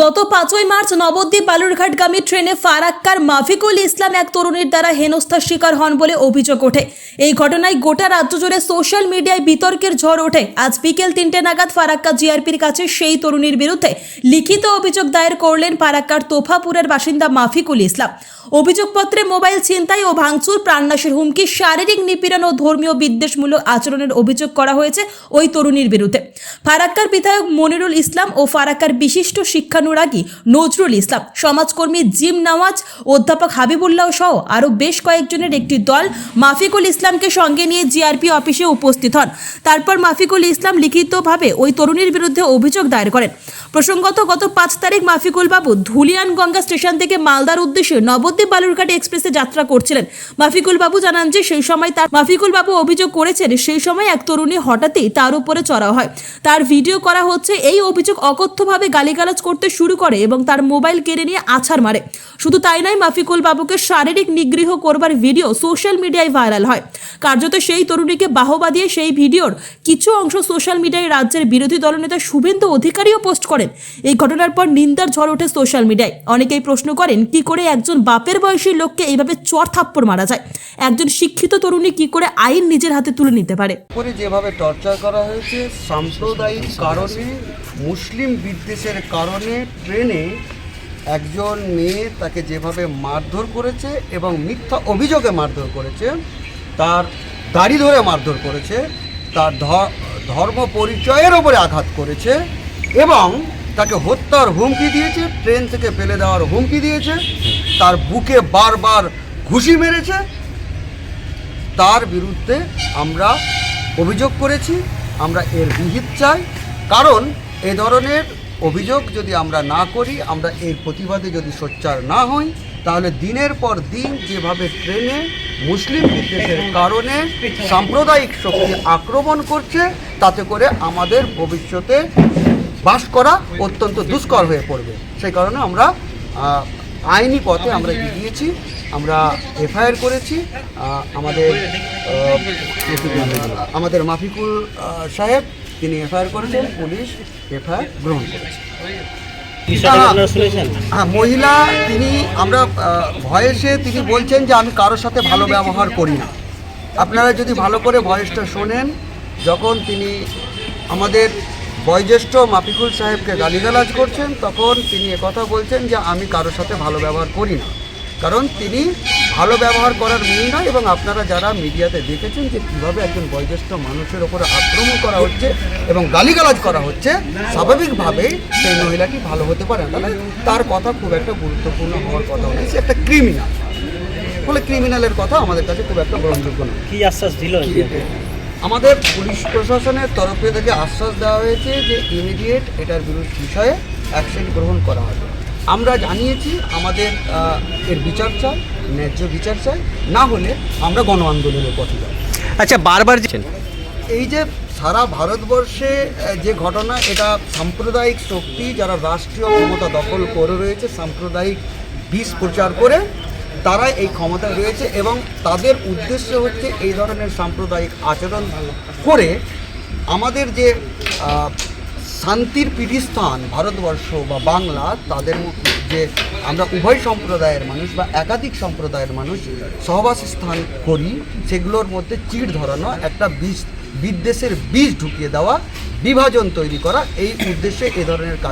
গত পাঁচই মার্চ নবদ্বীপ বালুরঘাটগামী ট্রেনে ফারাক্কার মাফিকুল ইসলাম এক তরুণীর দ্বারা হেনস্থার শিকার হন বলে অভিযোগ ওঠে। এই ঘটনায় গোটা রাজ্য জুড়ে সোশ্যাল মিডিয়ায় বিতর্কের ঝড় ওঠে। আজ বিকেল তিনটে নাগাদ ফারাক্কা জিআরপির কাছে সেই তরুণীর বিরুদ্ধে লিখিত অভিযোগ দায়ের করলেন ফারাক্কার তোফাপুরের বাসিন্দা মাফিকুল ইসলাম। অভিযোগপত্রে মোবাইল ছিনতাই ও ভাঙচুর, প্রাণনাশের হুমকি, শারীরিক নিপীড়ন ও ধর্মীয় বিদ্বেষমূলক আচরণের অভিযোগ করা হয়েছে ওই তরুণীর বিরুদ্ধে। ফারাক্কার বিধায়ক মনিরুল ইসলাম ও ফারাক্কার বিশিষ্ট শিক্ষানুরাগী নজরুল ইসলাম, সমাজকর্মী জিম নওয়াজ, অধ্যাপক হাবিবুল্লাহ সহ আরও বেশ কয়েকজনের একটি দল মাফিকুল ইসলামকে সঙ্গে নিয়ে জিআরপি অফিসে উপস্থিত হন। তারপর মাফিকুল ইসলাম লিখিতভাবে ওই তরুণীর বিরুদ্ধে অভিযোগ দায়ের করেন। প্রসঙ্গত, গত পাঁচ তারিখ মাফিকুল বাবু ধুলিয়ান গঙ্গা স্টেশন থেকে মালদার উদ্দেশ্যে নবদ্বীপ বালুরঘাট এক্সপ্রেসে যাত্রা করছিলেন। মাফিকুল বাবু জানান যে, সেই সময় তার মাফিকুল বাবু অভিযোগ করেছেন, সেই সময় এক তরুণী হঠাৎই তার উপরে চড়া হয়। তার ভিডিও করা হচ্ছে, এই অভিযোগ অকথ্যভাবে গালিগালাজ করতে শুরু করে এবং তার মোবাইল কেড়ে নিয়ে আছাড় মারে। শুধু তাই নয় মাফিকুল বাবুকে শারীরিক নিগৃহ করবার ভিডিও সোশ্যাল মিডিয়ায় ভাইরাল হয়। কার্যত সেই তরুণীকে বাহবা দিয়ে সেই ভিডিওর কিছু অংশ সোশ্যাল মিডিয়ায় রাজ্যের বিরোধী দলনেতা শুভেন্দু অধিকারীও পোস্ট করেন। এই ঘটনার পর নিন্দার ঝড় ওঠে সোশ্যাল মিডিয়ায় অনেকেই প্রশ্ন করেন, কি করে একজন বাপের বয়সী লোককে এইভাবে চর থাপ্পড় মারা যায়? একজন শিক্ষিত তরুণী কি করে আইন নিজের হাতে তুলে নিতে পারে? করে যেভাবে টর্চার করা হয়েছে, সাম্প্রদায়িক কারণে, মুসলিম বিদ্বেষের কারণে ট্রেনে একজন মেয়ে তাকে যেভাবে মারধর করেছে এবং মিথ্যা অভিযোগে মারধর করেছে, তার দাড়ি ধরে মারধর করেছে, তার ধর্ম পরিচয়ের ওপরে আঘাত করেছে এবং তাকে হত্যার হুমকি দিয়েছে, ট্রেন থেকে ফেলে দেওয়ার হুমকি দিয়েছে, তার বুকে বারবার ঘুষি মেরেছে। তার বিরুদ্ধে আমরা অভিযোগ করেছি, আমরা এর বিহিত চাই। কারণ এ ধরনের অভিযোগ যদি আমরা না করি, আমরা এর প্রতিবাদে যদি সোচ্চার না হই, তাহলে দিনের পর দিন যেভাবে ট্রেনে মুসলিম বিদ্বেষের কারণে সাম্প্রদায়িক শক্তি আক্রমণ করছে, তাতে করে আমাদের ভবিষ্যতে বাস করা অত্যন্ত দুষ্কর হয়ে পড়বে। সেই কারণে আমরা আইনি পথে আমরা এগিয়েছি আমরা এফআইআর করেছি আমাদের আমাদের মাফিকুল সাহেব তিনি এফআইআর করেছেন পুলিশ এফআইআর গ্রহণ করেছে। শুনেছেন? হ্যাঁ মহিলা তিনি আমরা ভয়েসে তিনি বলছেন যে আমি কারোর সাথে ভালো ব্যবহার করি না। আপনারা যদি ভালো করে ভয়েসটা শোনেন যখন তিনি আমাদের বয়োজ্যেষ্ঠ মাফিকুল সাহেবকে গালিগালাজ করছেন তখন তিনি একথা বলছেন যে আমি কারোর সাথে ভালো ব্যবহার করি না। কারণ তিনি ভালো ব্যবহার করার মেয়ে নয় এবং আপনারা যারা মিডিয়াতে দেখেছেন যে কীভাবে একজন বয়োজ্যেষ্ঠ মানুষের ওপরে আক্রমণ করা হচ্ছে এবং গালিগালাজ করা হচ্ছে স্বাভাবিকভাবেই সেই মহিলাটি ভালো হতে পারে না। তাহলে তার কথা খুব একটা গুরুত্বপূর্ণ হওয়ার কথা নয়। সে একটা ক্রিমিনাল। ফলে ক্রিমিনালের কথা আমাদের কাছে খুব একটা গ্রহণযোগ্য নয়। কি আশ্বাস দিল? আমাদের পুলিশ প্রশাসনের তরফে থেকে আশ্বাস দেওয়া হয়েছে যে ইমিডিয়েট এটার বিরুদ্ধে বিষয়ে অ্যাকশন গ্রহণ করা হবে। আমরা জানিয়েছি আমাদের এর বিচার চাই ন্যায্য বিচার চাই না হলে আমরা গণ আন্দোলনের পথে যাব। আচ্ছা বারবার এই যে সারা ভারতবর্ষে যে ঘটনা এটা সাম্প্রদায়িক শক্তি যারা রাষ্ট্রীয় ক্ষমতা দখল করে রয়েছে সাম্প্রদায়িক বিষ প্রচার করে তারা এই ক্ষমতায় রয়েছে এবং তাদের উদ্দেশ্য হচ্ছে এই ধরনের সাম্প্রদায়িক আচরণ করে আমাদের যে শান্তির পীঠস্থান, ভারতবর্ষ বা বাংলা, তাদের যে আমরা উভয় সম্প্রদায়ের মানুষ বা একাধিক সম্প্রদায়ের মানুষ সহবাস স্থান করি, সেগুলোর মধ্যে চিড় ধরানো একটা বীজ, বিদ্বেষের বীজ ঢুকিয়ে দেওয়া, বিভাজন তৈরি করা, এই উদ্দেশ্যে এ ধরনের কাজ